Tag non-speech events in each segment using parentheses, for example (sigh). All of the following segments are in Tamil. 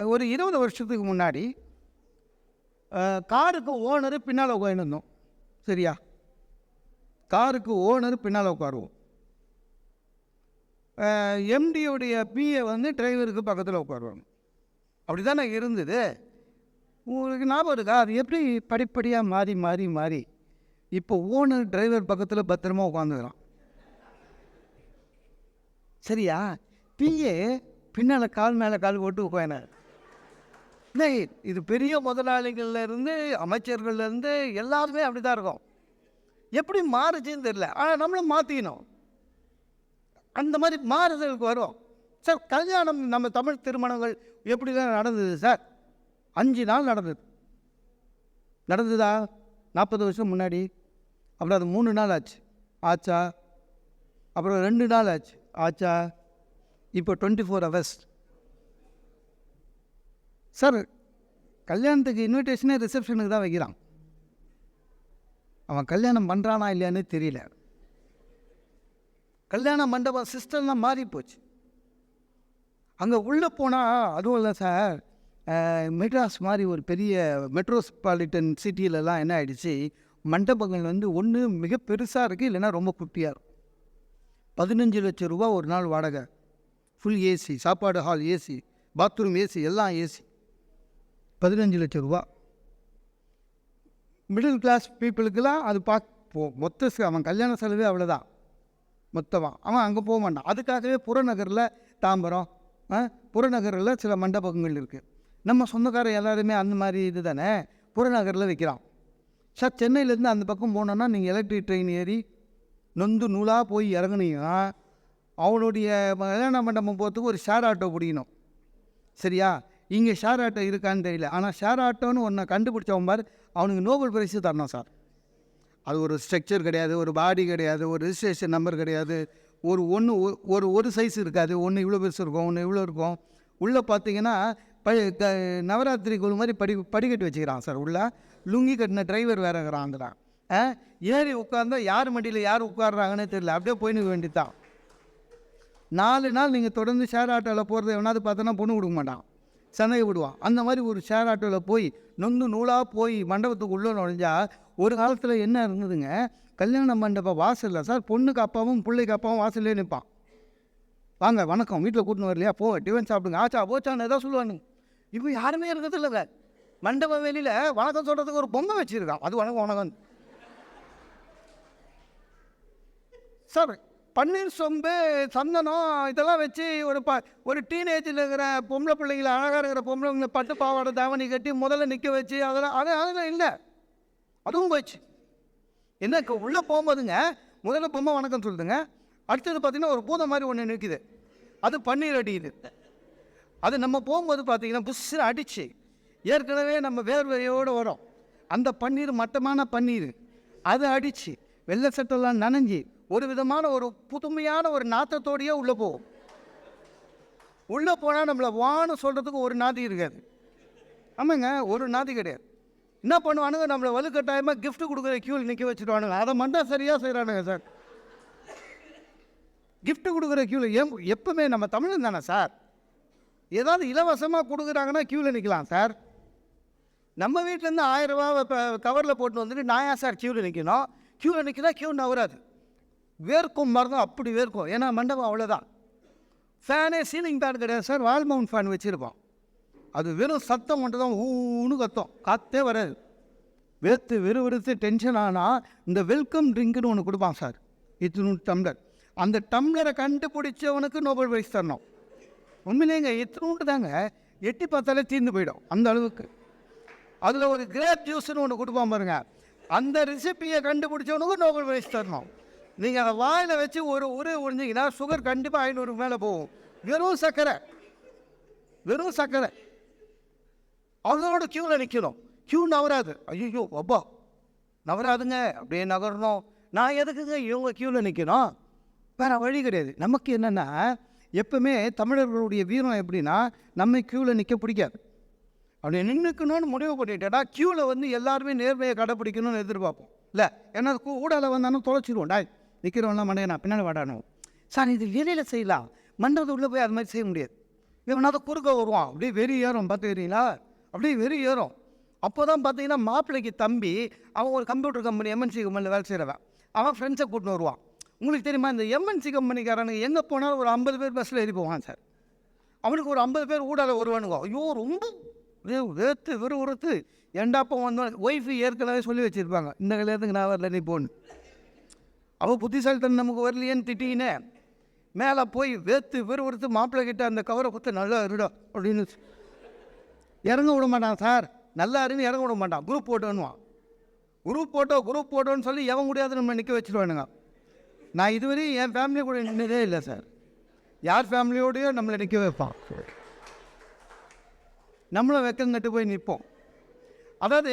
ஒரு இருபது வருஷத்துக்கு முன்னாடி காருக்கு ஓனர் பின்னால் உட்காந்துருந்தோம் சரியா? காருக்கு ஓனர் பின்னால் உட்காருவோம். எம்டியோடைய பிஏ வந்து டிரைவருக்கு பக்கத்தில் உட்காருவாங்க. அப்படி தானே இருந்தது? உங்களுக்கு ஞாபகம் இருக்கா? அது எப்படி படிப்படியாக மாறி மாறி மாறி இப்போ ஓனர் டிரைவர் பக்கத்தில் பத்திரமா உட்காந்துக்கிறான் சரியா? பிஏ பின்னால் கால் மேலே கால் போட்டு உட்காந்தார் இல்லை இது பெரிய முதலாளிகள்லேருந்து அமைச்சர்கள்லேருந்து எல்லாருமே அப்படி தான் இருக்கும். எப்படி மாறுச்சுன்னு தெரியல. ஆனால் நம்மளும் மாற்றிக்கணும் அந்த மாதிரி மாறுதலுக்கு வரும் சார் கல்யாணம் நம்ம தமிழ் திருமணங்கள் எப்படி தான் நடந்தது சார்? அஞ்சு நாள் நடந்தது. நடந்ததா? நாற்பது வருஷம் முன்னாடி. அப்புறம் அது மூணு நாள் ஆச்சு. ஆச்சா? அப்புறம் ரெண்டு நாள் ஆச்சு. ஆச்சா? இப்போ டுவெண்ட்டி ஃபோர் ஹவர்ஸ் சார் கல்யாணத்துக்கு இன்விடேஷனே ரிசப்ஷனுக்கு தான் வைக்கிறான். அவன் கல்யாணம் பண்ணுறானா இல்லையான்னு தெரியல. கல்யாண மண்டபம் சிஸ்டம்லாம் மாறி போச்சு. அங்கே உள்ளே போனால் அதுவும் இல்லை சார் மெட்ராஸ் மாதிரி ஒரு பெரிய மெட்ரோஸ்பாலிட்டன் சிட்டியிலலாம் என்ன ஆகிடுச்சு மண்டபங்கள் வந்து ஒன்று மிக பெருசாக இருக்குது இல்லைன்னா ரொம்ப குட்டியாக இருக்கும். பதினஞ்சு லட்சம் ரூபா ஒரு நாள் வாடகை. ஃபுல் ஏசி சாப்பாடு ஹால் ஏசி பாத்ரூம் ஏசி எல்லாம் ஏசி பதினஞ்சு லட்சம் ரூபா. மிடில் கிளாஸ் பீப்புளுக்கெல்லாம் அது பார்க்க போ மொத்த அவன் கல்யாண செலவே அவ்வளோதான் மொத்தமாக அவன் அங்கே போக மாட்டான். அதுக்காகவே புறநகரில் தாம்பரம் ஆ, புறநகரில் சில மண்டபங்கள் இருக்குது நம்ம சொந்தக்காரர் எல்லாருமே அந்த மாதிரி இது தானே? புறநகரில் வைக்கிறான். சார் சென்னையிலேருந்து அந்த பக்கம் போனோன்னா நீங்கள் எலக்ட்ரிக் ட்ரெயின் ஏறி நொந்து நூலாக போய் இறங்குனீங்கன்னா அவனுடைய கல்யாண மண்டபம் போகிறதுக்கு ஒரு ஷேர் ஆட்டோ பிடிக்கணும். சரியா? இங்கே ஷேர் ஆட்டோ இருக்கான்னு தெரியல. ஆனால் ஷேர் ஆட்டோன்னு ஒன்றை கண்டுபிடிச்சவன் பார் அவனுக்கு நோபல் பிரைஸு தரணும் சார். அது ஒரு ஸ்ட்ரக்சர் கிடையாது ஒரு பாடி கிடையாது ஒரு ரிஜிஸ்ட்ரேஷன் நம்பர் கிடையாது. ஒரு ஒன்று ஒரு ஒரு சைஸ் இருக்காது. ஒன்று இவ்வளோ பெருசு இருக்கும் ஒன்று இவ்வளோ இருக்கும். உள்ளே பார்த்தீங்கன்னா ப க நவராத்திரி குழு மாதிரி படி படிக்கட்டு வச்சுக்கிறான் சார் உள்ளே. லுங்கி கட்டின டிரைவர் வேற இருக்கிறாங்கிறான் ஏறி உட்காந்தா யார் மண்டியில் யார் உட்காடுறாங்கன்னே தெரியல. அப்படியே போயின்னு வேண்டியதான் நாலு நாள் நீங்கள் தொடர்ந்து ஷேர் ஆட்டோவில் போகிறது எவனாவது பார்த்தோன்னா பொண்ணு கொடுக்க மாட்டான். சந்தையை விடுவான் அந்த மாதிரி ஒரு ஷேர் ஆட்டோவில் போய் நொந்து நூலாக போய் மண்டபத்துக்கு உள்ளே நுழைஞ்சா ஒரு காலத்தில் என்ன இருந்ததுங்க? கல்யாண மண்டப வாசலில் சார் பொண்ணுக்கு அப்பாவும் பிள்ளைக்கு அப்பாவும் வாசல்லே நிற்பான் வாங்க வணக்கம். வீட்டில் கூட்டின்னு வரலையா போ டிஃபன் சாப்பிடுங்க. ஆச்சா போச்சான்னு எதாவது சொல்லுவானுங்க. இப்போ யாருமே இருக்கிறது இல்லைங்க மண்டப வெளியில் வணக்கம் சொல்கிறதுக்கு ஒரு பொம்மை வச்சுருக்கான். அது வணக்கம் வணக்கம் சார் பன்னீர் சொம்பு சந்தனம் இதெல்லாம் வச்சு ஒரு ப ஒரு டீனேஜில் இருக்கிற பொம்பளை பிள்ளைங்களை அழகாக இருக்கிற பொம்பளை பட்டு பாவாடை தாவணி கட்டி முதல்ல நிற்க வச்சு அதெல்லாம் அது அதெல்லாம் இல்லை. அதுவும் போச்சு. என்ன உள்ளே போகும்போதுங்க முதல்ல பொம்மை வணக்கம் சொல்லுதுங்க. அடுத்தது பார்த்தீங்கன்னா ஒரு பூதம் மாதிரி ஒன்று நிற்குது அது பன்னீர் அடிக்குது. அது நம்ம போகும்போது பார்த்தீங்கன்னா புஷ்ஷு அடிச்சு ஏற்கனவே நம்ம வேர்வையோடு வரோம். அந்த பன்னீர் மட்டமான பன்னீர். அது அடித்து வெள்ளை சட்டெல்லாம் நனைஞ்சி ஒரு விதமான ஒரு புதுமையான ஒரு நாத்தத்தோடையே உள்ளே போகும். உள்ளே போனால் நம்மளை வான்னு சொல்கிறதுக்கு ஒரு நாதி இருக்காது. ஆமாங்க ஒரு நாதி கிடையாது. என்ன பண்ணுவானுங்க நம்மளை வலுக்கட்டாயமாக கிஃப்ட் கொடுக்குற க்யூவில் நிற்க வச்சுருவானுங்க. அதை மட்டும் சரியாக செய்கிறானுங்க சார். கிஃப்ட் கொடுக்குற கியூவில் எம் எப்பவுமே நம்ம தமிழன் தானே சார்? ஏதாவது இலவசமாக கொடுக்குறாங்கன்னா க்யூவில் நிற்கலாம் சார். நம்ம வீட்டிலேருந்து ஆயிரம் ரூபா இப்போ கவரில் போட்டு வந்துட்டு நான் ஏன் சார் க்யூவில் நிற்கணும் க்யூவில் நிற்கிறா க்யூ நவராது. வேர்க்கும் மருந்தும் அப்படி வேர்க்கும். ஏன்னா மண்டபம் அவ்வளோதான் ஃபேனே சீலிங் ஃபேன் கிடையாது சார் வால் மவுண்ட் ஃபேன் வச்சுருப்போம். அது வெறும் சத்தம் மட்டும் தான் ஊன்னு கத்தும். காற்றே வராது. வேர்த்து விறுவிறுத்து டென்ஷன் ஆனால் இந்த வெல்கம் ட்ரிங்க்னு ஒன்று கொடுப்பான் சார் இத்தினூறு டம்ளர் அந்த டம்ளரை கண்டுபிடிச்சவனுக்கு நோபல் பிரைஸ் தரணும். உண்மையிலேங்க இத்தினூண்டு தாங்க எட்டி பார்த்தாலே தீர்ந்து போயிடும் அந்த அளவுக்கு. அதில் ஒரு கிரேப் ஜூஸ்னு ஒன்று கொடுப்பான் பாருங்க. அந்த ரெசிப்பியை கண்டுபிடிச்சவனுக்கு நோபல் பிரைஸ் தரணும். நீங்கள் அதை வாயில் வச்சு ஒரு உரு உறிஞ்சிங்கன்னா சுகர் கண்டிப்பாக ஐநூறுக்கு மேலே போகும். வெறும் சர்க்கரை. வெறும் சர்க்கரை. அவங்களோட க்யூவில் நிற்கணும் க்யூ நவராது. ஐயோ அப்பா. நவராதுங்க. அப்படியே நகரணும். நான் எதுக்குங்க இவங்க க்யூவில் நிற்கணும் வேறு வழி கிடையாது. நமக்கு என்னென்னா எப்பவுமே தமிழர்களுடைய வீரம் எப்படின்னா நம்ம க்யூவில் நிற்க பிடிக்காது. அப்படி நின்றுக்கணும்னு முடிவு பண்ணிட்டேன்னா க்யூவில் வந்து எல்லாருமே நேர்மையை கடைப்பிடிக்கணும்னு எதிர்பார்ப்போம். இல்லை ஏன்னா ஊடால வந்தாலும் தொலைச்சிடுவோம் டாய் நிற்கிறவன்லாம் மண்டைய நான் பின்னாடி வாடானோம் சார் இது வெளியில் செய்யலாம். மண்டபத்து உள்ளே போய் அது மாதிரி செய்ய முடியாது. இவனாவது குறுக்க வருவான். அப்படியே வெறி ஏறும் பார்த்துக்கிறீங்களா? அப்படியே வெறி ஏறும். அப்போ தான் பார்த்தீங்கன்னா மாப்பிள்ளைக்கு தம்பி அவன் ஒரு கம்ப்யூட்டர் கம்பெனி எம்என்சி கம்பெனியில் வேலை செய்கிறவன் அவன் ஃப்ரெண்ட்ஸை கூட்டின்னு வருவான். உங்களுக்கு தெரியுமா இந்த எம்என்சி கம்பெனிக்காரனுக்கு எங்கே போனாலும் ஒரு ஐம்பது பேர் பஸ்ஸில் ஏறி போவான் சார். அவனுக்கு ஒரு ஐம்பது பேர் ஊடால வருவானுங்க. ஐயோ ரொம்ப வே- வெறும் உறுத்து ஏண்டாப்போ வந்தோம் ஒய்ஃபு ஏற்கனவே சொல்லி வச்சுருப்பாங்க. இந்த கல்யாணத்துக்கு நான் வரல நீ போன்னு. அவள் புத்திசாலித்தனம் நமக்கு வரலையேன்னு திட்டினே மேலே போய் வேத்து விறுவிறுத்து மாப்பிள்ளை கிட்ட அந்த கவரை கொடுத்து நல்லா இருடா அப்படின்னு இறங்க விட மாட்டான் சார் நல்லா இருன்னு இறங்க விட மாட்டான் குரூப் போட்டோன்னுவான். குரூப் போட்டோ குரூப் போட்டோன்னு சொல்லி எவன் முடியாது நம்ம நிற்க வச்சுருவானுங்க. நான் இதுவரையும் என் ஃபேமிலி கூட நின்னதே இல்லை சார். யார் ஃபேமிலியோடயோ நம்மளை நிற்க வைப்பான். நம்மளும் வெக்கங்கட்டு போய் நிற்போம் அதாவது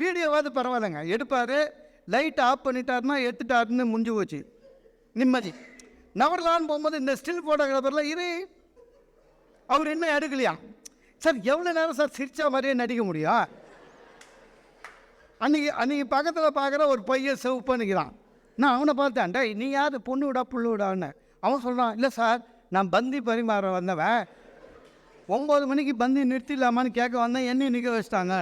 வீடியோவாவது பரவாயில்லைங்க. எடுப்பார் லைட் ஆஃப் பண்ணிட்டாருன்னா எடுத்துட்டாருன்னு முடிஞ்சு போச்சு. நிம்மதி. நவர்லான்னு போகும்போது இந்த ஸ்டில் ஃபோட்டோகிராஃபரில் இரு. அவர் இன்னும் எடுக்கலையா? சார் எவ்வளோ நேரம் சார் சிரிச்சா மாதிரியே நடிக்க முடியும் அன்றைக்கி அன்றைக்கி பக்கத்தில் பார்க்குற ஒரு பையன் செவப்பு நிற்கிறான் நான் அவனை பார்த்தேன். நீ யார்? பொண்ணு விடா புல்லு விடான்னு. அவன் சொல்கிறான் இல்லை சார் நான் பந்தி பரிமாற வந்தவன். ஒம்பது மணிக்கு பந்தி நிறுத்திடலாமான்னு கேட்க வந்தேன். என்னையும் நிற்க வச்சிட்டாங்க.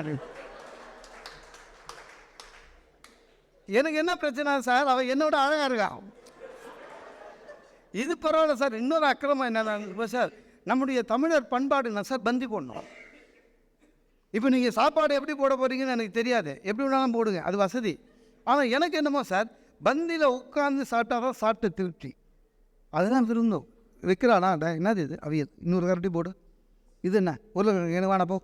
எனக்கு என்ன பிரச்சனை சார்? அவன் என்னோட அழகாக இருக்கான் இது பரவாயில்ல சார். இன்னொரு அக்கிரமம் என்ன சார் நம்முடைய தமிழர் பண்பாடு நான் சார் பந்தி போடணும். இப்போ நீங்கள் சாப்பாடு எப்படி போட போகிறீங்கன்னு எனக்கு தெரியாது. எப்படி வேணாலும் போடுங்க. அது வசதி. ஆனால் எனக்கு என்னமோ சார் பந்தியில் உட்காந்து சாப்பிட்டா தான் சாப்பிட்டு திருப்தி. அதுதான் விருந்தோம். வைக்கிறானா? என்னது இது? அவியல் இன்னொரு கரட்டி போடு. இது என்ன? ஒரு எனக்கு வேணா போ.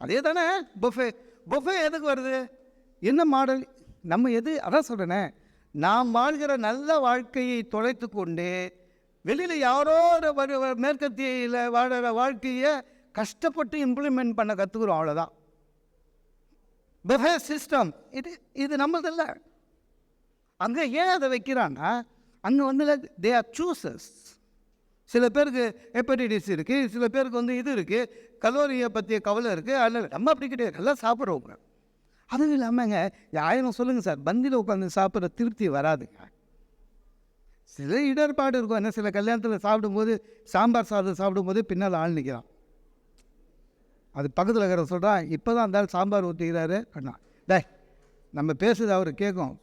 அதே தானே பொஃபே பொஃபே எதுக்கு வருது? என்ன மாடல் நம்ம எது அதான் சொல்கிறேனே நாம் வாழ்கிற நல்ல வாழ்க்கையை தொலைத்து கொண்டு வெளியில் யாரோ ஒரு மேற்கத்தியில் வாழற வாழ்க்கையை கஷ்டப்பட்டு இம்ப்ளிமெண்ட் பண்ண கற்றுக்குறோம் அவ்வளோதான் பெஃபே சிஸ்டம் இது இது நம்மளதில்ல. அங்கே ஏன் அதை வைக்கிறான்னா அங்கே வந்து தே ஆர் சூசஸ் சில பேருக்கு ஹெப்படைட்டிஸ் இருக்குது சில பேருக்கு வந்து இது இருக்குது கலோரியை பற்றிய கவலை இருக்குது அதில் நம்ம அப்படி கிடையாது நல்லா சாப்பிட்றவங்க. அதுவும் இல்லாமங்க ஆயிரம் சொல்லுங்கள் சார். பந்தியில் உட்காந்து சாப்பிட்ற திருப்தி வராதுங்க சில இடர்பாடு இருக்கும். என்ன சில கல்யாணத்தில் சாப்பிடும்போது சாம்பார் சாதம் சாப்பிடும்போது பின்னால் ஆள் நிற்கிறான் அது பக்கத்தில் இருக்கிற சொல்கிறான் இப்போ தான் இருந்தாலும் சாம்பார் ஊற்றிக்கிறாரு அண்ணா டேய் நம்ம பேசுறது அவர் கேட்கும்.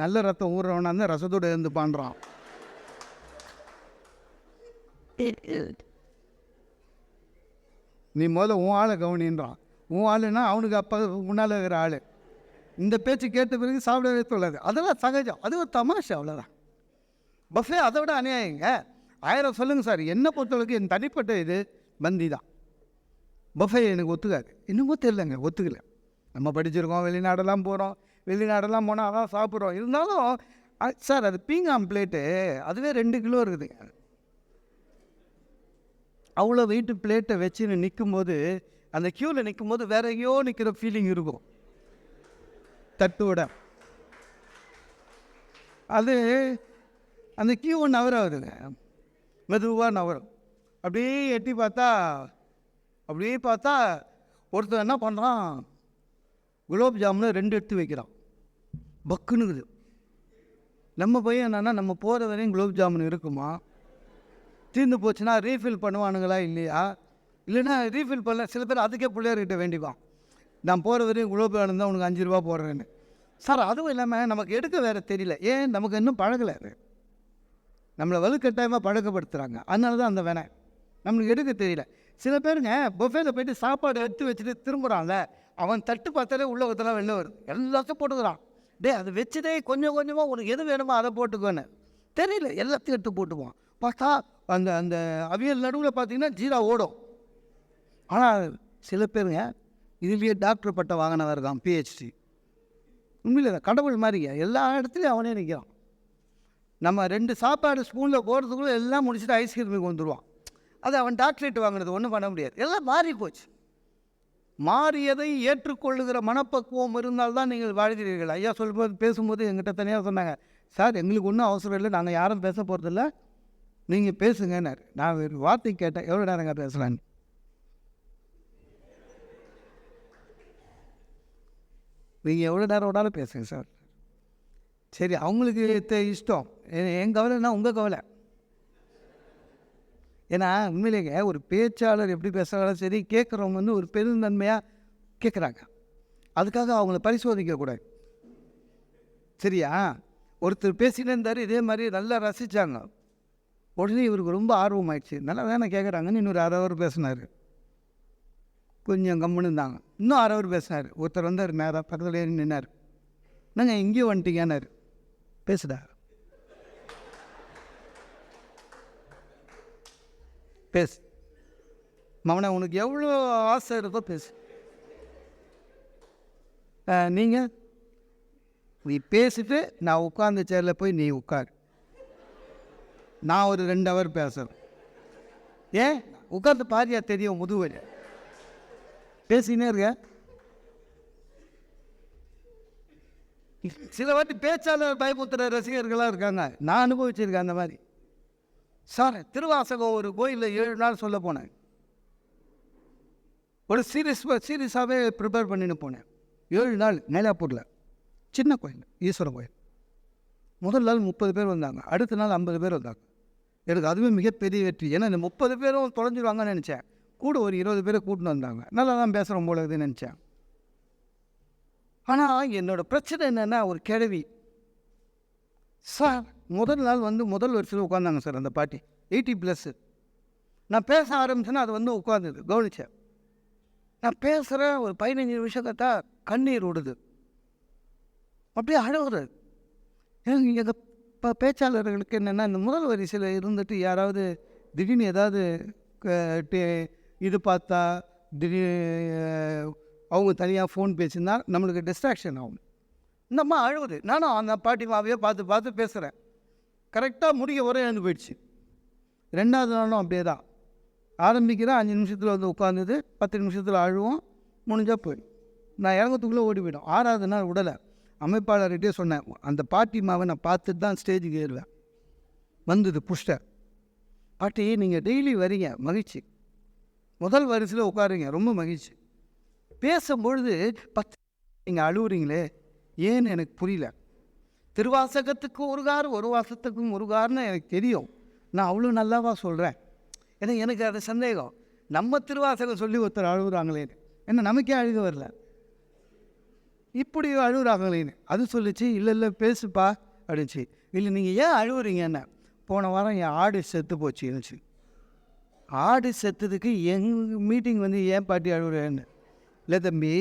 நல்ல ரத்தம் ஊறுறவனா இருந்தால் ரசத்தோடு இருந்து பண்ணுறான் நீ முதல்ல உன் ஆளை கவனின்றான். உன் ஆளுனா அவனுக்கு அப்போ முன்னால் இருக்கிற ஆள். இந்த பேச்சு கேட்ட பிறகு சாப்பிடவே சொல்லாது அதெல்லாம் சகஜம். அது ஒரு தமாஷை அவ்வளோதான் பஃபே அதை விட அநியாயங்க. ஆயிரம் சொல்லுங்கள் சார். என்னை பொறுத்தவரைக்கும் என் தனிப்பட்ட இது பந்தி தான் பஃபே எனக்கு ஒத்துக்காது. இன்னமும் தெரிலங்க ஒத்துக்கல. நம்ம படிச்சிருக்கோம். வெளிநாடெல்லாம் போகிறோம் வெளிநாடெல்லாம் போனால் அதான் சாப்பிட்றோம். இருந்தாலும் சார் அது பீங்காம் பிளேட்டு. அதுவே ரெண்டு கிலோ இருக்குதுங்க அவ்வளோ வெயிட்டு பிளேட்டை வச்சுன்னு நிற்கும்போது அந்த க்யூவில் நிற்கும் போது வேற எங்கேயோ நிற்கிற ஃபீலிங் இருக்கும். தட்டோட அது அந்த கியூ நவர ஆகுதுங்க மெதுவாக நவரும் அப்படியே எட்டி பார்த்தா அப்படியே பார்த்தா ஒருத்தர் என்ன பண்ணுறான் குலோப் ஜாமுனை ரெண்டு எடுத்து வைக்கிறான். பக்குனுக்குது நம்ம பையன் என்னென்னா நம்ம போகிற வரையும் குலோப் ஜாமுன் இருக்குமா? தீர்ந்து போச்சுன்னா ரீஃபில் பண்ணுவானுங்களா இல்லையா? இல்லைன்னா ரீஃபில் பண்ணல சில பேர் அதுக்கே பிள்ளையார்கிட்ட வேண்டிப்பான். நான் போகிற வரையும் குலோப் ஜாமுன் தான் உனக்கு அஞ்சு ரூபா போடுறேன்னு. சார் அதுவும் இல்லாமல் நமக்கு எடுக்க வேறு தெரியல. ஏன்? நமக்கு இன்னும் பழகலை அது. நம்மளை வலுக்கட்டாயமாக பழக்கப்படுத்துகிறாங்க அதனால தான் அந்த வேணை நம்மளுக்கு எடுக்க தெரியல. சில பேருங்க பொஃபேல போயிட்டு சாப்பாடு எடுத்து வச்சுட்டு திரும்புகிறான்ல அவன் தட்டு பார்த்தாலே உள்ள ஒருத்தலாம் வெளில வருது. எல்லாத்தையும் போட்டுக்கிறான். டே அது வச்சதே கொஞ்சம் கொஞ்சமாக உனக்கு எது வேணுமோ அதை போட்டுக்கோன்னு. தெரியல. எல்லாத்தையும் எடுத்து போட்டுக்குவான். பார்த்தா அந்த அந்த அவியல் நடுவில் பார்த்தீங்கன்னா ஜீரா ஓடும். ஆனால் சில பேருங்க இதுலேயே டாக்டர் பட்டம் வாங்கினவர் தான் பிஹெச்டி உண்மையில் கடவுள் மாதிரிங்க. எல்லா இடத்துலையும் அவனே நிற்கிறான் நம்ம ரெண்டு சாப்பாடு ஸ்பூனில் போகிறதுக்குள்ளே எல்லாம் முடிச்சுட்டு ஐஸ்கிரீமுக்கு வந்துடுவான் அது அவன் டாக்டரேட் வாங்கினது ஒன்றும் பண்ண முடியாது. எல்லாம் மாறி போச்சு. மாறியதை ஏற்றுக்கொள்ளுகிற மனப்பக்குவம் இருந்தால்தான் நீங்கள் வாழ்கிறீர்கள். ஐயா சொல்லும்போது பேசும்போது எங்கிட்ட தனியாக சொன்னாங்க சார் எங்களுக்கு ஒன்றும் அவசரம் இல்லை. நாங்கள் யாரும் பேச போகிறதில்ல நீங்கள் பேசுங்கன்னாரு. நான் ஒரு வார்த்தை கேட்டேன். எவ்வளோ நேரங்க பேசலான்னு நீங்கள் எவ்வளோ நேரம் வேணாலும் பேசுங்க சார். சரி அவங்களுக்கு இஷ்டம். என் கவலைன்னா உங்கள் கவலை. ஏன்னா உண்மையிலேங்க ஒரு பேச்சாளர் எப்படி பேசுகிறாலும் சரி கேட்குறவங்க வந்து ஒரு பெருந்தன்மையாக கேட்குறாங்க அதுக்காக அவங்கள பரிசோதிக்கக்கூடாது சரியா? ஒருத்தர் பேசிகிட்டே இருந்தார் இதே மாதிரி நல்லா ரசித்தாங்க உடனே இவருக்கு ரொம்ப ஆர்வமாயிடுச்சு. நல்லா தானே கேட்குறாங்கன்னு இன்னொரு அரை அவர் பேசினார். கொஞ்சம் கம்முன்னு இருந்தாங்க. இன்னும் அரை ஹவர் பேசினார் ஒருத்தர் வந்தார் நேராக பக்கத்தில் ஏறி நின்னார். நாங்கள் எங்கேயும் வந்துட்டீங்கன்னாரு. பேசுடா பேசு. மவனை உனக்கு எவ்வளோ ஆசை இருக்கோ பேசு. நீங்கள் நீ பேசிட்டு நான் உட்கார்ந்த சேரில் போய் நீ உட்கார். நான் ஒரு ரெண்டு ஹவர் பேசுகிறேன் ஏன்? உட்காந்து பாரியா தெரியும் முதுவரை பேசினே இருக்க. சில வாட்டி பேச்சாளர் பயமுத்துற ரசிகர்களாக இருக்காங்க. நான் அனுபவிச்சிருக்கேன் அந்த மாதிரி. சார் திருவாசகம் ஒரு கோயிலில் ஏழு நாள் சொல்ல போனேன். ஒரு சீரியஸ் சீரியஸாகவே ப்ரிப்பேர் பண்ணின்னு போனேன். ஏழு நாள் மயிலாப்பூரில் சின்ன கோயில் ஈஸ்வரன் கோயில். முதல் நாள் முப்பது பேர் வந்தாங்க. அடுத்த நாள் ஐம்பது பேர் வந்தாங்க. எனக்கு அதுவே மிகப்பெரிய வெற்றி. ஏன்னா இந்த முப்பது பேரும் தொலைஞ்சிருவாங்கன்னு நினச்சேன். கூட ஒரு இருபது பேரை கூட்டின்னு வந்தாங்க. நல்லா தான் பேசுகிறோம் போல இருக்குதுன்னு நினச்சேன். ஆனால் என்னோடய பிரச்சனை என்னென்னா ஒரு கிழவி. சார் முதல் நாள் வந்து முதல் வரிசையில் உட்காந்தாங்க சார் அந்த பாட்டி. எயிட்டி ப்ளஸ்ஸு நான் பேச ஆரம்பிச்சேன்னா அது வந்து உட்காந்துது கவனித்தேன் நான் பேசுகிறேன் ஒரு பதினஞ்சு நிமிஷத்தை கண்ணீர் விடுது. அப்படியே அழுகுறது. எங்கள் இப்போ பேச்சாளர்களுக்கு என்னென்னா இந்த முதல் வரிசையில் இருந்துட்டு யாராவது திடீர்னு ஏதாவது டே- இது பார்த்தா திடீர் அவங்க தனியாக ஃபோன் பேசினா நம்மளுக்கு டிஸ்ட்ராக்ஷன் ஆகும். நம்ம அழுகுது நானும் அந்த பாட்டி மாவையே பார்த்து பார்த்து பேசுகிறேன் கரெக்டாக முடிய வரை எழுந்து போயிடுச்சு. ரெண்டாவது நாளும் அப்படியே தான். ஆரம்பிக்கிறேன் அஞ்சு நிமிஷத்தில் வந்து உட்காந்துது பத்து நிமிஷத்தில் அழுவோம். முடிஞ்சால் போயிடும். நான் இறங்கத்துக்குள்ளே ஓடி போயிடும். ஆறாவது நாள் விடலை. அமைப்பாளர்கிட்டே சொன்னேன். அந்த பாட்டி மாவை நான் பார்த்துட்டு தான் ஸ்டேஜுக்கு ஏறுவேன். வந்தது புஷ்டர். பாட்டி நீங்கள் டெய்லி வரீங்க. மகிழ்ச்சி. முதல் வரிசையில் உட்காருங்க. ரொம்ப மகிழ்ச்சி. பேசும்பொழுது பத்து நீங்கள் அழுவுறீங்களே? ஏன்னு எனக்கு புரியல. திருவாசகத்துக்கு ஒரு கார் ஒரு வாசத்துக்கும் ஒரு கார்னு எனக்கு தெரியும். நான் அவ்வளோ நல்லாவா சொல்கிறேன் ஏன்னா எனக்கு அது சந்தேகம். நம்ம திருவாசகம் சொல்லி ஒருத்தர் அழுகுறாங்களேன்னு ஏன்னா நமக்கே அழுக வரல. இப்படி அழுகுறாங்களேன்னு அது சொல்லிச்சு இல்லை இல்லை பேசுப்பா. அப்படின்ச்சு. இல்லை நீங்கள் ஏன் அழுகுறீங்கன்னு போன வாரம் என் ஆடு செத்து போச்சு இருந்துச்சு ஆடு செத்ததுக்கு எங்கள் மீட்டிங் வந்து ஏன் பாட்டி அழுகுறேன்னு இல்லை தம்பி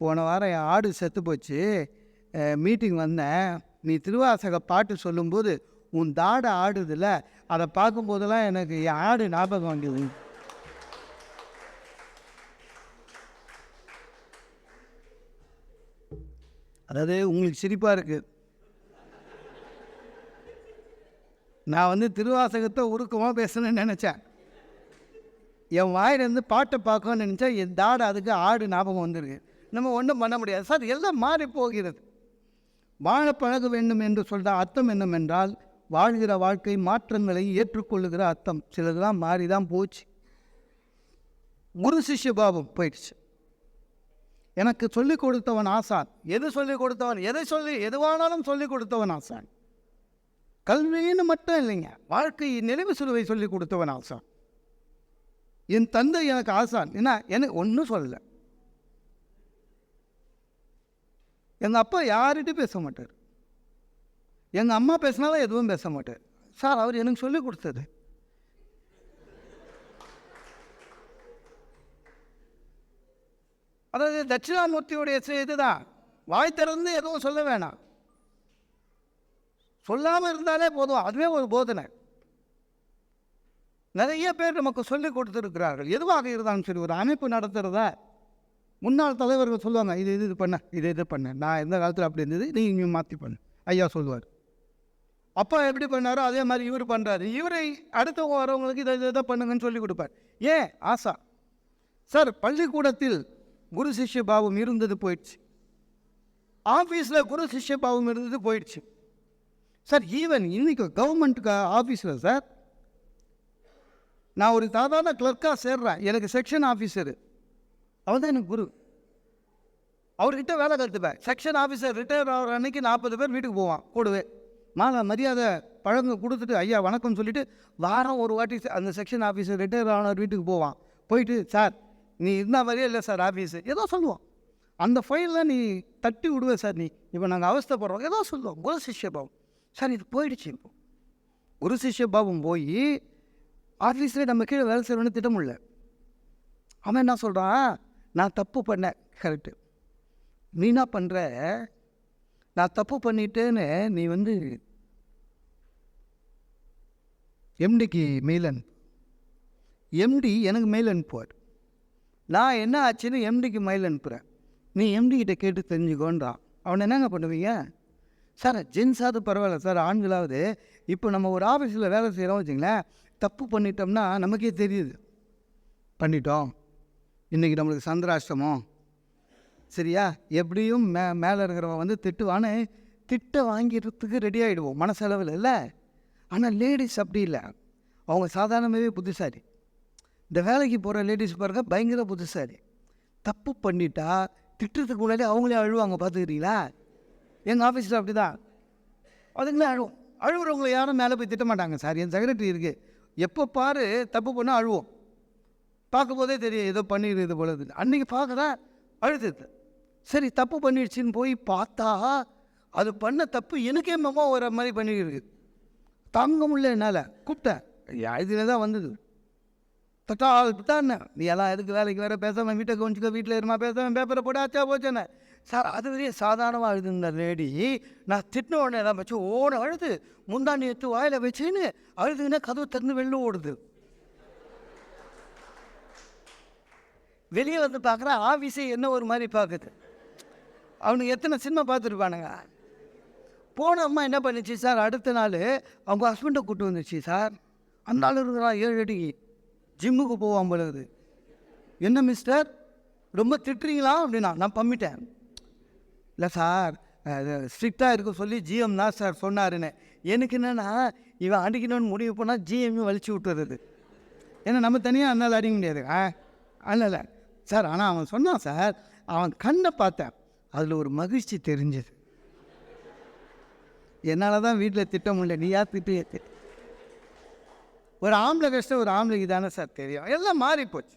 போன வாரம் என் ஆடு செத்து போச்சு. மீட்டிங் வந்தேன். நீ திருவாசக பாட்டு சொல்லும்போது உன் தாடை ஆடுதுல்ல அதை பார்க்கும்போதெல்லாம் எனக்கு என் ஆடு ஞாபகம் வந்தது. அதாவது உங்களுக்கு சிரிப்பாக இருக்குது நான் வந்து திருவாசகத்தை உருக்கமாக பேசணும்னு நினச்சேன். என் வாயிலேருந்து பாட்டை பார்க்கணும்னு நினச்சா என் தாடு அதுக்கு ஆடு ஞாபகம் வந்துருக்கு நம்ம ஒன்றும் பண்ண முடியாது. சார் எல்லாம் மாறி போகிறது. வாழ பழக வேண்டும் என்று சொல்கிற அர்த்தம் என்னவென்றால் வாழ்கிற வாழ்க்கை மாற்றங்களை ஏற்றுக்கொள்ளுகிற அர்த்தம். சிலதெல்லாம் மாறி தான் போச்சு. குரு சிஷ்ய பாவம் போயிடுச்சு. எனக்கு சொல்லிக் கொடுத்தவன் ஆசான். எது சொல்லிக் கொடுத்தவன்? எதை சொல்லி எதுவானாலும் சொல்லிக் கொடுத்தவன் ஆசான். கல்வின்னு மட்டும் இல்லைங்க. வாழ்க்கையை நினைவு சுலுவை சொல்லிக் கொடுத்தவன் ஆசான். என் தந்தை எனக்கு ஆசான். என்ன? எனக்கு ஒன்றும் சொல்லலை. எங்கள் அப்பா யார்கிட்டையும் பேச மாட்டார். எங்கள் அம்மா பேசினாலும் எதுவும் பேச மாட்டார். சார் அவர் எனக்கு சொல்லி கொடுத்தது. அதாவது தட்சிணாமூர்த்தியுடைய இதுதான். வாய் திறந்து எதுவும் சொல்ல வேணாம். சொல்லாமல் இருந்தாலே போதும். அதுவே ஒரு போதனை. நிறைய பேர் நமக்கு சொல்லிக் கொடுத்துருக்கிறார்கள். எதுவாக இருந்தாலும் சரி ஒரு அமைப்பு நடத்துகிறத முன்னாள் தலைவர்கள் சொல்லுவாங்க இது இது இது பண்ண இது இது பண்ண. நான் எந்த காலத்தில் அப்படி இருந்தது நீ இங்கே மாற்றி பண்ணு. ஐயா சொல்லுவார். அப்பா எப்படி பண்ணாரோ அதே மாதிரி இவர் பண்ணுறாரு இவரை அடுத்தவங்க வரவங்களுக்கு இதை இதை பண்ணுங்கன்னு சொல்லி கொடுப்பார். ஏன்? ஆசா. சார் பள்ளிக்கூடத்தில் குரு சிஷ்ய பாவம் இருந்தது போயிடுச்சு. ஆஃபீஸில் குரு சிஷ்ய பாவம் இருந்தது போயிடுச்சு. சார் ஈவன் இன்றைக்கி கவர்மெண்ட்டுக்கு ஆஃபீஸில் சார் நான் ஒரு சாதாரண கிளர்க்காக சேர்றேன். எனக்கு செக்ஷன் ஆஃபீஸரு அவர் தான் எனக்கு குரு. அவர்கிட்ட வேலை கற்றுப்பேன் செக்ஷன் ஆஃபீஸர் ரிட்டையர் ஆகிற அன்னைக்கு நாற்பது பேர் வீட்டுக்கு போவான். கூடுவேன் மாலை மரியாதை பழங்க கொடுத்துட்டு ஐயா வணக்கம் சொல்லிவிட்டு வாரம் ஒரு வாட்டி அந்த செக்ஷன் ஆஃபீஸர் ரிட்டையர் ஆனவர் வீட்டுக்கு போவான். போயிட்டு சார் நீ இருந்தால் மாதிரியே இல்லை சார் ஆஃபீஸு ஏதோ சொல்லுவான். அந்த ஃபைலில் நீ தட்டி விடுவே சார் நீ. இப்போ நாங்கள் அவஸ்தைப்படுறோம். ஏதோ சொல்லுவோம். குரு சிஷ்ய பாவம் சார் இது போயிடுச்சு இப்போ. குரு சிஷ்ய பாவம் போய் ஆஃபீஸில் நம்ம கீழே வேலை செய்யணும்னு திட்டம் இல்லை அவன் என்ன சொல்கிறான் நான் தப்பு பண்ணேன். கரெக்டு நீ என்ன பண்ணுற நான் தப்பு பண்ணிட்டேன்னு நீ வந்து எம்டிக்கு மெயில் அனுப்பு எம்டி எனக்கு மெயில் அனுப்புவார் நான் என்ன ஆச்சுன்னு எம்டிக்கு மெயில் அனுப்புகிறேன் நீ எம்டிக்கிட்ட கேட்டு தெரிஞ்சுக்கோன்றான் அவனை என்னங்க பண்ணுவீங்க? சார் ஜென்ஸாவது பரவாயில்ல. சார் ஆண்களாவது. இப்போ நம்ம ஒரு ஆஃபீஸில் வேலை செய்கிறோம் வச்சுங்களேன். தப்பு பண்ணிட்டோம்னா நமக்கே தெரியுது. பண்ணிட்டோம். இன்றைக்கி நம்மளுக்கு சந்திராஷ்டமம். சரியா? எப்படியும் மே மேலே இருக்கிறவன் வந்து திட்டுவான்னு திட்ட வாங்கிறதுக்கு ரெடி ஆகிடுவோம் மனசளவில் இல்லை. ஆனால் லேடிஸ் அப்படி இல்லை. அவங்க சாதாரணமாகவே புத்திசாரி இந்த வேலைக்கு போகிற லேடிஸ் பாருங்க பயங்கர புத்திசாரி தப்பு பண்ணிட்டா திட்டுறதுக்கு முன்னாடி அவங்களே அழுவாங்க பார்த்துக்கிறீங்களா? எங்கள் ஆஃபீஸில் அப்படி தான் அதுங்களே அழுவோம். அழுகிறவங்களை யாரும் மேலே போய் திட்ட மாட்டாங்க சார். என் செக்ரட்டரி இருக்குது எப்போ பாரு தப்பு பண்ணால் அழுவோம். பார்க்கும்போதே தெரியும் ஏதோ பண்ணிடுது போல அன்றைக்கி பார்க்குறா அழுதுது. சரி தப்பு பண்ணிடுச்சின்னு போய் பார்த்தா அது பண்ண தப்பு எனக்கே மெமோ வர மாதிரி பண்ணிருக்கு தாங்க முடியல என்னால். கூப்பிட்டேன். இதில் தான் வந்தது. தட்டா தான் நீ எல்லாம் எதுக்கு வேலைக்கு வேறு பேசாமல் வீட்டை கொஞ்சிக்கோ வீட்டில் இருமா பேசாமல் பேப்பரை போட்டு ஆச்சா போச்சேன்னு. சார் அது வரையும் சாதாரணமாக அழுதுந்த லேடி நான் திட்டின உடனே எல்லாம் வச்சு ஓட அழுது. முந்தாண்டி எடுத்து வாயில் வச்சுன்னு அழுதுங்கன்னா கதவு திறந்து வெளில ஓடுது. வெளியே வந்து பார்க்குற ஆஃபீஸே என்ன ஒரு மாதிரி பார்க்குது. அவனுக்கு எத்தனை சினிமா பார்த்துருப்பானுங்க? போன அம்மா என்ன பண்ணிச்சு சார்? அடுத்த நாள் அவங்க ஹஸ்பண்டை கூப்பிட்டு வந்துச்சு சார். அந்த ஆள் இருக்கிறான் ஏழு அடிக்கு ஜிம்முக்கு போவான் பொழுது என்ன மிஸ்டர் ரொம்ப திட்டுறீங்களா? அப்படின்னா நான் பம்மிட்டேன். இல்லை சார் ஸ்ட்ரிக்டாக இருக்க சொல்லி ஜிஎம் தான் சார் சொன்னாருன்னு. எனக்கு என்னென்னா இவன் அடிக்கணும்னு முடிவு போனால் ஜிஎம்யும் வலிச்சு விட்டுறது. ஏன்னா நம்ம தனியாக அதனால் அடிக்க முடியாது. ஆ அல்ல சார் ஆனால் அவன் சொன்னான் சார் அவன் கண்ணை பார்த்தேன். அதில் ஒரு மகிழ்ச்சி தெரிஞ்சது. என்னால் தான் வீட்டில் திட்ட முடியல. நீ யார் திட்டு ஒரு ஆம்பளை கஷ்டம் ஒரு ஆம்பளைக்கு தானே சார் தெரியும். எல்லாம் மாறி போச்சு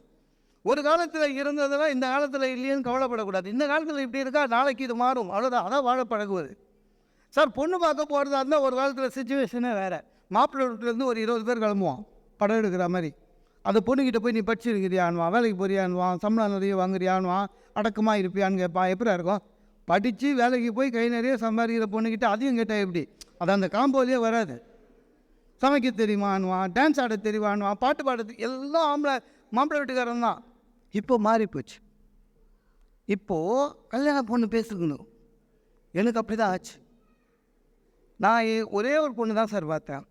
ஒரு காலத்தில் இருந்ததெல்லாம் இந்த காலத்தில் இல்லையேன்னு கவலைப்படக்கூடாது. இந்த காலத்தில் இப்படி இருக்கா? நாளைக்கு இது மாறும். அவ்வளோதான் அதான் வாழ பழகுவது. சார் பொண்ணு பார்க்க போகிறதா இருந்தால் ஒரு காலத்தில் சுச்சுவேஷனே வேறு. மாப்பிள்ளை வீட்டிலேருந்து ஒரு இருபது பேர் கிளம்புவோம் படம் எடுக்கிற மாதிரி. அந்த பொண்ணுக்கிட்ட போய் நீ படிச்சிருக்கிறியான்வான் வேலைக்கு போறியான்வான் சம்பளம் நிறைய வாங்குறியான்வான் அடக்கமாக இருப்பியான்னு கேட்பான். எப்படி இருக்கும்? படித்து வேலைக்கு போய் கை நிறைய சம்பாதிக்கிற பொண்ணுக்கிட்ட அதையும் கேட்டால் எப்படி? அது அந்த காம்போலேயே வராது. சமைக்க தெரியுமான்வான் டான்ஸ் ஆட தெரியுமான்வான் பாட்டு பாட எல்லாம் ஆம்பளை மாப்பிள்ளை வீட்டுக்காரன் தான். இப்போ மாறி போச்சு. இப்போது கல்யாண பொண்ணு பேசுக்கணும் எனக்கு அப்படி தான் ஆச்சு. நான் ஏ- ஒரே ஒரு பொண்ணு தான் சார் பார்த்தேன்.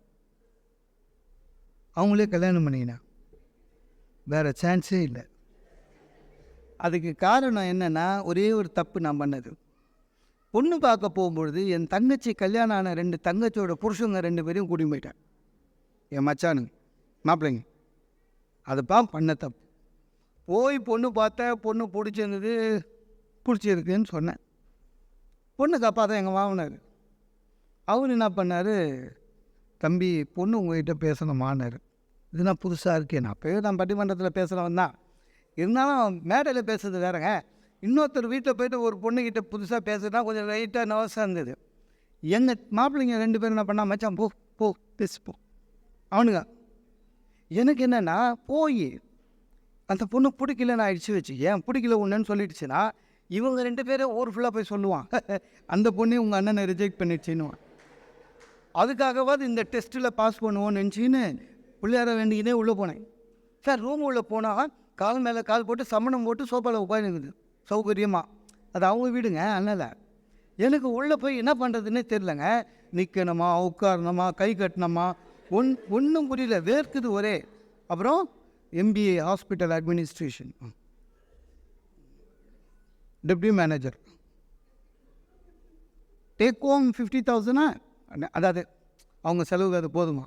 அவங்களே கல்யாணம் பண்ணிக்கினேன் வேறு சான்ஸே இல்லை. அதுக்கு காரணம் என்னென்னா ஒரே ஒரு தப்பு நான் பண்ணது. பொண்ணு பார்க்க போகும்பொழுது என் தங்கச்சி கல்யாணம் ஆன ரெண்டு தங்கச்சியோட புருஷங்க ரெண்டு பேரையும் கூட்டி போயிட்டேன் என் மச்சானுங்க மாப்பிள்ளைங்க. அதுப்பா பண்ண தப்பு. போய் பொண்ணு பார்த்தேன் பொண்ணு பிடிச்சிருந்தது பிடிச்சிருக்குன்னு சொன்னேன். பொண்ணுக்கு அப்பா தான் எங்கள் மாமனார். அவர் என்ன பண்ணார் தம்பி பொண்ணு உங்ககிட்ட பேசணுமானார் இது நான் புதுசாக இருக்கேன் நான் அப்போயே நான் பட்டிமன்றத்தில் பேசுகிறவன் தான். இருந்தாலும் மேடையில் பேசுறது வேறங்க. இன்னொருத்தர் வீட்டில் போயிட்டு ஒரு பொண்ணுக்கிட்ட புதுசாக பேசுனா கொஞ்சம் லைட்டாக நர்வஸாக இருந்தது. எங்கள் மாப்பிள்ளைங்க ரெண்டு பேரும் என்ன பண்ணா மச்சான் போ போ பேசு போ. அவனுங்க எனக்கு என்னென்னா போய் அந்த பொண்ணு பிடிக்கலன்னு ஆயிடுச்சு வச்சு ஏன் பிடிக்கல ஒன்றுன்னு சொல்லிடுச்சுன்னா இவங்க ரெண்டு பேரும் ஊர் ஃபுல்லாக போய் சொல்லுவான். (laughs) அந்த பொண்ணே உங்கள் அண்ணனை ரிஜெக்ட் பண்ணிடுச்சின்னுவான். அதுக்காகவாது இந்த டெஸ்ட்டில் பாஸ் பண்ணுவோன்னு நினச்சின்னு பிள்ளையார வேண்டிக்கினே உள்ளே போனேன். சார் ரூம் உள்ளே போனால் கால் மேலே கால் போட்டு சமணம் போட்டு சோஃபாவில் உட்காந்துருக்குது சௌகரியமாக அது அவங்க வீடுங்க அதனால். எனக்கு உள்ளே போய் என்ன பண்ணுறதுன்னே தெரிலங்க நிற்கணுமா உட்காரணுமா கை கட்டணுமா? ஒன் ஒன்றும் புரியல. வேர்க்குது ஒரே. அப்புறம் MBA hospital administration deputy manager take home fifty தௌசண்டா அதாவது அவங்க செலவுக்கு அது போதுமா?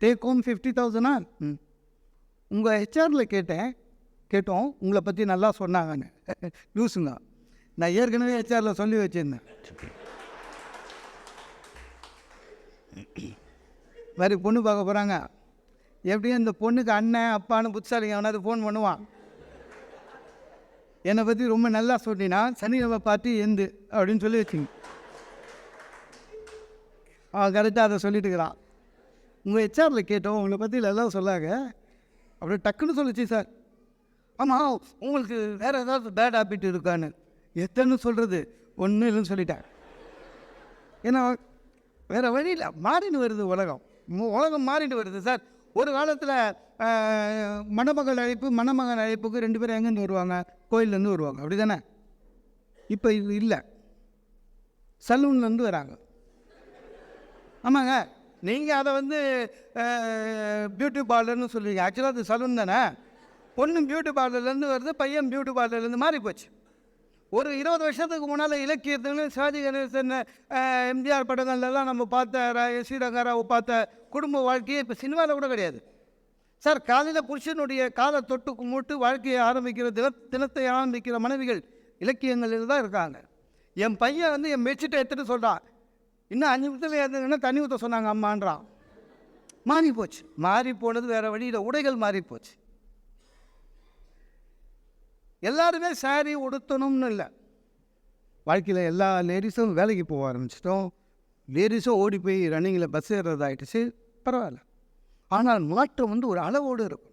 டேக் ஹோம் ஃபிஃப்டி தௌசண்டா ம். உங்கள் ஹெச்ஆரில் கேட்டேன். கேட்டோம். உங்களை பற்றி நல்லா சொன்னாங்கன்னு. நியூஸுங்க நான் ஏற்கனவே ஹெச்ஆரில் சொல்லி வச்சுருந்தேன். மாதிரி பொண்ணு பார்க்க போகிறாங்க எப்படியும் இந்த பொண்ணுக்கு அண்ணன் அப்பான்னு புத்தாலிங்க அவனாவது ஃபோன் பண்ணுவான். என்னை பற்றி ரொம்ப நல்லா சொன்னீங்கன்னா சனிக்கிழமை பார்த்து எந்து அப்படின்னு சொல்லி வச்சுங்க. அவன் கரெக்டாக அதை சொல்லிட்டுக்கிறான் உங்கள் ஹெச்ஆரில் கேட்டோம் உங்களை பற்றி எல்லாம் சொல்லாங்க அப்படியே டக்குன்னு சொல்லுச்சு சார் ஆமாம் உங்களுக்கு வேறு ஏதாவது பேட் ஹேபிட் இருக்கான்னு. எத்தனை சொல்கிறது ஒன்றும் இல்லைன்னு சொல்லிட்டேன் ஏன்னா வேறு வழியில் மாறிட்டு வருது உலகம். உலகம் மாறிட்டு வருது சார் ஒரு காலத்தில் மணமகள் அழைப்பு மணமகன் அழைப்புக்கு ரெண்டு பேரும் எங்கேருந்து வருவாங்க? கோயிலேருந்து வருவாங்க. அப்படி தானே இப்போ இது இல்லை. சலூன்லேருந்து வராங்க. ஆமாங்க. நீங்கள் அதை வந்து பியூட்டி பார்லர்னு சொல்லுவீங்க ஆக்சுவலாக அது சலூன் தானே? பொண்ணு பியூட்டி பார்லர்லேருந்து வருது பையன் பியூட்டி பார்லர்லேருந்து மாறி போச்சு ஒரு இருபது வருஷத்துக்கு முன்னால் இலக்கியத்துன்னு சிவாஜி கணேசன் எம்ஜிஆர் படங்கள்லாம் நம்ம பார்த்த ஸ்ரீரங்கராவ் பார்த்த குடும்ப வாழ்க்கையே இப்போ சினிமாவில் கூட கிடையாது. சார் காலையில் புருஷனுடைய காலை தொட்டு கும்பிட்டு வாழ்க்கையை ஆரம்பிக்கிற தின தினத்தை ஆரம்பிக்கிற மனைவிகள் இலக்கியங்களில் தான் இருக்காங்க. என் பையன் வந்து என் பெட்ஷீட்டை எடுத்துகிட்டு சொல்கிறான் இன்னும் அஞ்சு நிமிஷத்தில் ஏற்றுங்கன்னா தண்ணி ஊற்ற சொன்னாங்க அம்மான்றான். மாறி போச்சு மாறி போனது வேறு வழியில் உடைகள் மாறி போச்சு எல்லாருமே saree உடுத்தணும்னு இல்லை. வாழ்க்கையில் எல்லா லேடிஸும் வேலைக்கு போக ஆரம்பிச்சிட்டோம். லேடிஸும் ஓடி போய் ரன்னிங்கில் பஸ் ஏறுறதாயிடுச்சு பரவாயில்ல. ஆனால் மாற்றம் வந்து ஒரு அளவோடு இருக்கும்.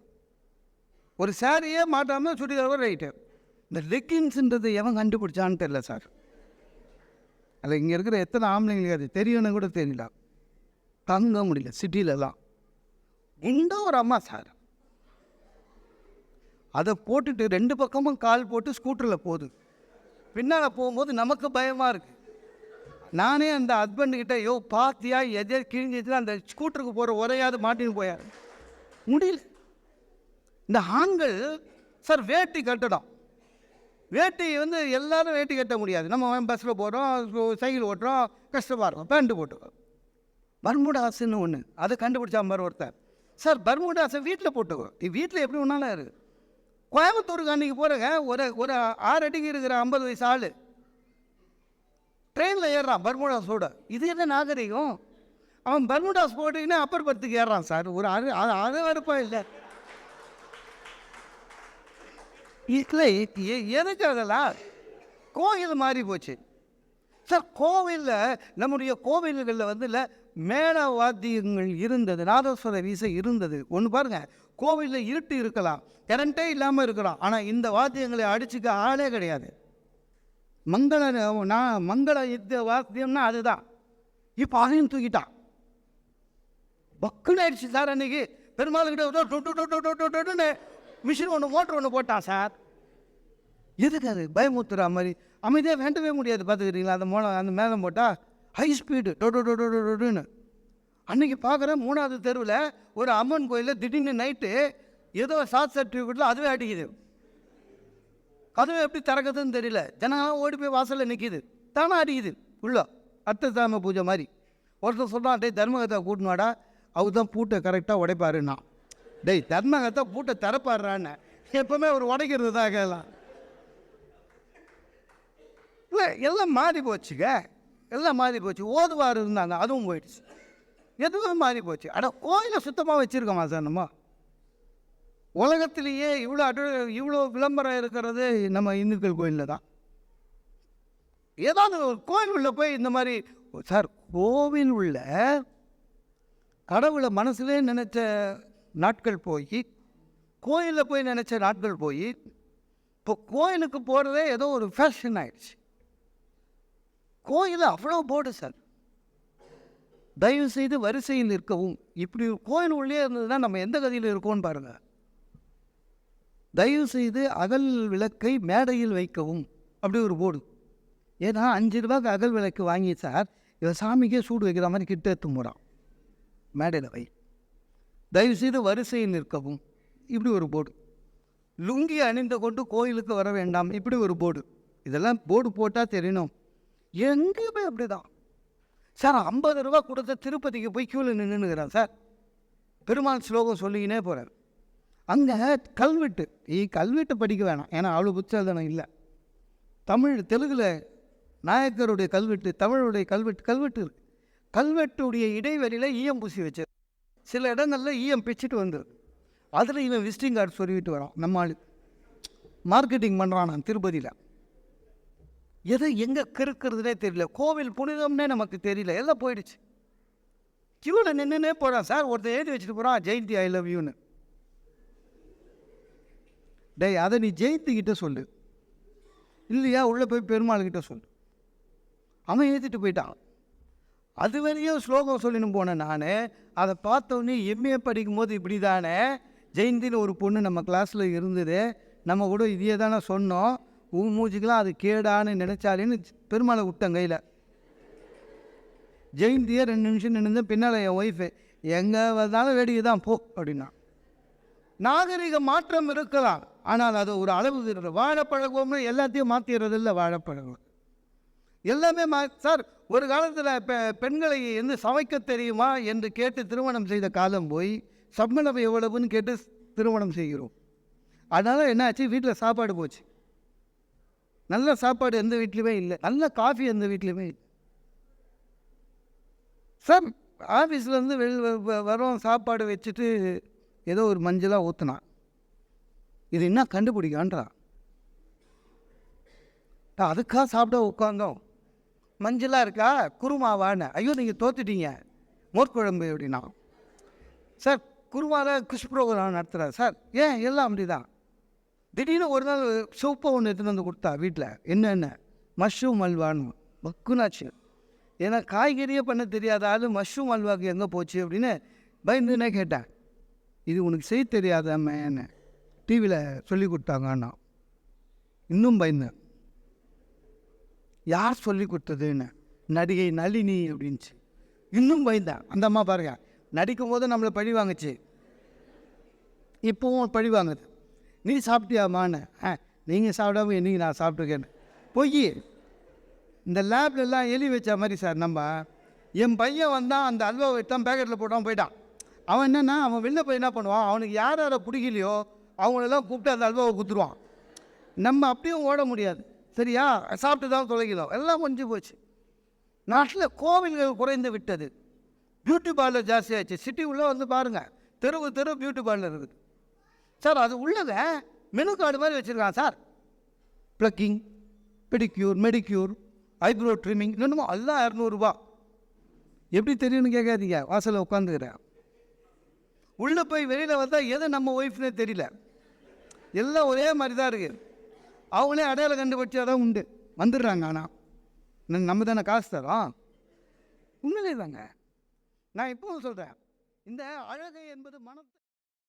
ஒரு சாரியே மாட்டாமல் சுடிதாரோ ரைட்டு இந்த லெக்கின்ஸுன்றது எவன் கண்டுபிடிச்சான்னு தெரில சார் அதில் இங்கே இருக்கிற எத்தனை ஆம்பளைங்களுக்கு அது தெரியணும் கூட தெரியல. தங்க முடியல. சிட்டியிலலாம் இந்த ஒரு அம்மா சார் அதை போட்டுட்டு ரெண்டு பக்கமும் கால் போட்டு ஸ்கூட்டரில் போகுது. பின்னால் போகும்போது நமக்கு பயமாக இருக்குது நானே அந்த ஹஸ்பண்டுக்கிட்ட யோ பாத்தியா எதே கிழிஞ்சிச்சுன்னா அந்த ஸ்கூட்டருக்கு போகிற உரையாவது மாட்டின்னு போயார். முடியல. இந்த ஆண்கள் சார் வேட்டி கட்டணும். வேட்டி வந்து எல்லோரும் வேட்டி கட்ட முடியாது. நம்ம பஸ்ஸில் போகிறோம் சைக்கிள் ஓட்டுறோம் கஷ்டமாக இருக்கும். பேண்ட்டு போட்டுக்கோ. பர்முடாஸ்ன்னு ஒன்று அதை கண்டுபிடிச்சா மாதிரி ஒருத்தர் சார் பர்முடாஸை வீட்டில் போட்டுக்கோ. வீட்டில் எப்படி ஒன்றாலும் இருக்குது கோயம்புத்தூருக்கு அன்றைக்கி போகிறேங்க ஒரு ஒரு ஆறு அடிக்கு இருக்கிற ஐம்பது வயசு ஆள். ட்ரெயினில் ஏறுறான் பர்முடாஸோட இது என்ன நாகரிகம்? அவன் பர்முடாஸ் போட்டுக்கின்னு அப்பர் பர்த்துக்கு ஏறுறான் சார். ஒரு அறு அது அது வரப்பா இல்லை இல்லை எ- எதுக்கு அதெல்லாம்? கோயில் மாறி போச்சு. சார் கோவிலில் நம்முடைய கோவில்களில் வந்து இல்லை மேளவாத்தியங்கள் இருந்தது நாதஸ்வர வீசை இருந்தது. ஒன்று பாருங்கள் கோவிலில் இருட்டு இருக்கலாம். கரண்ட்டே இல்லாமல் இருக்கலாம். ஆனால் இந்த வாத்தியங்களை அடிச்சுக்க ஆளே கிடையாது. மங்கள நான் மங்கள யுத்த வாத்தியம்னா அதுதான். இப்போ அதையும் தூக்கிட்டான். பக்குன்னு ஆயிடுச்சு சார் அன்னைக்கு. பெருமாள்கிட்ட மிஷின் ஒன்று மோட்ரு ஒன்று போட்டான் சார். எதுக்கு அது? பயமுத்துறா மாதிரி. அமைதியாக வேண்டவே முடியாது பார்த்துக்கிறீங்களா அந்த மோளம் அந்த மேலே போட்டால் ஹை ஸ்பீடு டொ டொ டொ அன்றைக்கி பார்க்குறேன் மூணாவது தெருவில் ஒரு அம்மன் கோயிலில் திடீர்னு நைட்டு ஏதோ சாத் சர்டிஃபிகேட்டில் அதுவே அடிக்குது. கதவை எப்படி திறக்குதுன்னு தெரியல. ஜனங்களாம் ஓடி போய் வாசலில் நிற்கிது தானே அடிக்குது. உள்ள அர்த்தசாம பூஜை மாதிரி. ஒருத்தர் சொல்கிறான் டேய் தர்மகத்தை கூட்டினாடா அவர் தான் பூட்டை கரெக்டாக உடைப்பாருன்னா. டேய் தர்மகத்தை பூட்டை திறப்பாடுறான்னு எப்போவுமே அவர் உடைக்கிறது தான் கேட்கலாம் இல்லை எல்லாம் மாறி போச்சுங்க. எல்லாம் மாறி போச்சு. ஓதுவார் இருந்தாங்க. அதுவும் போயிடுச்சு. எதுவுமே மாறி போச்சு. அட கோயிலை சுத்தமாக வச்சுருக்கோமா சார் நம்ம? உலகத்திலேயே இவ்வளோ அடு இவ்வளோ விளம்பரம் இருக்கிறது நம்ம இந்துக்கள் கோயிலில் தான். ஏதாவது ஒரு கோயில் உள்ள போய் இந்த மாதிரி சார் கோவில் உள்ள கடவுளை மனசுலே நினச்ச நாட்கள் போய் கோயிலில் போய் நினச்ச நாட்கள் போய் இப்போ கோயிலுக்கு போகிறதே ஏதோ ஒரு ஃபேஷன் ஆயிடுச்சு. கோயில் அவ்வளோ போர்டு சார். தயவு செய்து வரிசையில் நிற்கவும். இப்படி ஒரு கோயில் உள்ளே இருந்ததுன்னா நம்ம எந்த கதியில் இருக்கோம்னு பாருங்கள் தயவு செய்து அகல் விளக்கை மேடையில் வைக்கவும். அப்படி ஒரு போர்டு. ஏன்னா அஞ்சு ரூபாய்க்கு அகல் விளக்கு வாங்கி சார் இவன் சாமிக்கே சூடு வைக்கிற மாதிரி கிட்ட எடுத்து போகிறான் மேடையில் வை. தயவு செய்து வரிசையில் நிற்கவும். இப்படி ஒரு போர்டு. லுங்கி அணிந்து கொண்டு கோயிலுக்கு வர வேண்டாம். இப்படி ஒரு போர்டு. இதெல்லாம் போர்டு போட்டால் தெரியணும். எங்கேயுமே அப்படி தான் சார் ஐம்பது ரூபா கொடுத்த திருப்பதிக்கு போய் க்யூவில் நின்றுனுக்கிறேன் சார். பெருமாள் ஸ்லோகம் சொல்லிக்கினே போகிறேன் அங்கே கல்வெட்டு இ கல்வெட்டு படிக்க வேணாம். ஏன்னா அவ்வளோ புத்தகம் இல்லை. தமிழ் தெலுங்கில் நாயக்கருடைய கல்வெட்டு தமிழுடைய கல்வெட்டு கல்வெட்டு இருக்கு. கல்வெட்டுடைய இடைவெளியில் ஈயம் பூசி வச்சு சில இடங்களில் ஈஎம் பிச்சுட்டு வந்துரு. அதில் இவன் விசிட்டிங் கார்டு சொல்லிவிட்டு வரான். நம்ம மார்க்கெட்டிங் பண்ணுறான் நான் திருப்பதியில். எதை எங்கே கிறுக்கிறதுனே தெரியல. கோவில் புனிதம்னே நமக்கு தெரியல. எல்லாம் போயிடுச்சு. கியூவில் நின்றுனே போகிறான் சார் ஒருத்தர் எழுதி வச்சுட்டு போகிறான் ஜெயந்தி ஐ லவ் யூன்னு டேய் அதை நீ ஜெயந்திக்கிட்ட சொல்லு. இல்லையா உள்ளே போய் பெருமாள்கிட்ட சொல்லு. அவன் ஏற்றிட்டு போயிட்டான். அது வரையும் ஸ்லோகம் சொல்லின்னு போனேன் நான். அதை பார்த்தோன்னே எம்ஏ படிக்கும் போது இப்படி தானே ஜெயந்தின்னு ஒரு பொண்ணு நம்ம கிளாஸில் இருந்தது. நம்ம கூட இதையே தானே சொன்னோம். உன் மூஞ்சிக்கெலாம் அது கேடான்னு நினச்சாலேன்னு பெருமாளை விட்டேன் கையில். ஜெயந்தியே ரெண்டு நிமிஷம் நின்று பின்னால் என் ஒய்ஃபு எங்கே வந்தாலும் வேடிக்கை தான் போ அப்படின்னா. நாகரிக மாற்றம் இருக்கலாம். ஆனால் அது ஒரு அளவு வாழைப்பழகம்னு எல்லாத்தையும் மாற்றிடுறது இல்லை வாழைப்பழகம் எல்லாமே மா சார் ஒரு காலத்தில் இப்போ பெண்களை வந்து சமைக்க தெரியுமா? என்று கேட்டு திருமணம் செய்த காலம் போய் சம்பளம் எவ்வளவுன்னு கேட்டு திருமணம் செய்கிறோம். அதனால் என்னாச்சு? வீட்டில் சாப்பாடு போச்சு. நல்ல சாப்பாடு எந்த வீட்லையுமே இல்லை. நல்ல காஃபி எந்த வீட்லையுமே இல்லை. சார் ஆஃபீஸ்லேருந்து வெளி வரோம் சாப்பாடு வச்சுட்டு ஏதோ ஒரு மஞ்சளாக ஊற்றுனான் இது என்ன கண்டுபிடிக்கான்றான் அதுக்காக சாப்பிட உட்காந்தோம் மஞ்சளாக இருக்கா? குருமாவான்னு. ஐயோ நீங்கள் தோத்துட்டீங்க. மோர்க்குழம்பு அப்படின்னா. சார் குருமாவில் குஷ் ப்ரோக்ராம் நடத்துகிறார் சார் ஏன்? எல்லாம் அப்படி தான் திடீர்னு ஒரு நாள் சூப்பை ஒன்று எடுத்துகிட்டு வந்து கொடுத்தா வீட்டில் என்னென்ன மஷ்ரூம் அல்வான்னு பக்குனாச்சு ஏன்னா காய்கறியே பண்ண தெரியாத ஆள் மஷ்ரூம் அல்வாக்கு எங்கே போச்சு அப்படின்னு பயந்துன்னே கேட்டேன் இது உனக்கு செய்ய தெரியாதாமேன்னு டிவியில் சொல்லி கொடுத்தாங்கண்ணா இன்னும் பயந்தேன் யார் சொல்லி கொடுத்ததுன்னு? நடிகை நளினி அப்படின்ச்சு. இன்னும் பயந்தேன் அந்த அம்மா பாருங்க நடிக்கும் போது நம்மளை பழி வாங்குச்சு. இப்போவும் பழி வாங்குது. நீ சாப்பிட்டியாமான்னு ஆ நீங்கள் சாப்பிடாம என்னைக்கு நான் சாப்பிட்ருக்கேன்னு பொய் இந்த லேப்லெல்லாம் எலி வச்ச மாதிரி சார் நம்ம என் பையன் வந்தான் அந்த அல்வாவை எடுத்தான் பேக்கெட்டில் போட்டான் போயிட்டான். அவன் என்னென்னா அவன் வெளில போய் என்ன பண்ணுவான்? அவனுக்கு யார் யாரை பிடிக்கலையோ அவங்களெல்லாம் கூப்பிட்டு அந்த அல்வாவை குத்துருவான். நம்ம அப்படியும் ஓட முடியாது. சரியா? சாப்பிட்டு தான் தொலைக்கிறோம் எல்லாம் கொஞ்சம் போச்சு. நாட்டில் கோவில்கள் குறைந்து விட்டது. பியூட்டி பார்லர் ஜாஸ்தியாகிடுச்சு சிட்டி உள்ளே வந்து பாருங்கள் தெருவு தெரு பியூட்டி பார்லர் இருக்குது. சார் அது உள்ளதை மெனு கார்டு மாதிரி வச்சுருக்கான் sir. Plucking pedicure manicure eyebrow trimming இன்னும் எல்லாம் இரநூறுபா எப்படி தெரியும்னு கேட்காதீங்க. வாசலில் உட்காந்துக்கிறேன் உள்ளே போய் வெளியில் வந்தால் எது நம்ம ஒய்ஃப்னே தெரியல. எல்லாம் ஒரே மாதிரி தான் இருக்குது அவங்களே அடையாளம் கண்டுபிடிச்சாதான் உண்டு. வந்துடுறாங்க ஆனால் நம்ம தானே காசு தரோம். உண்மையிலே தாங்க நான் இப்போவும் சொல்கிறேன் இந்த அழகை என்பது மனத்தை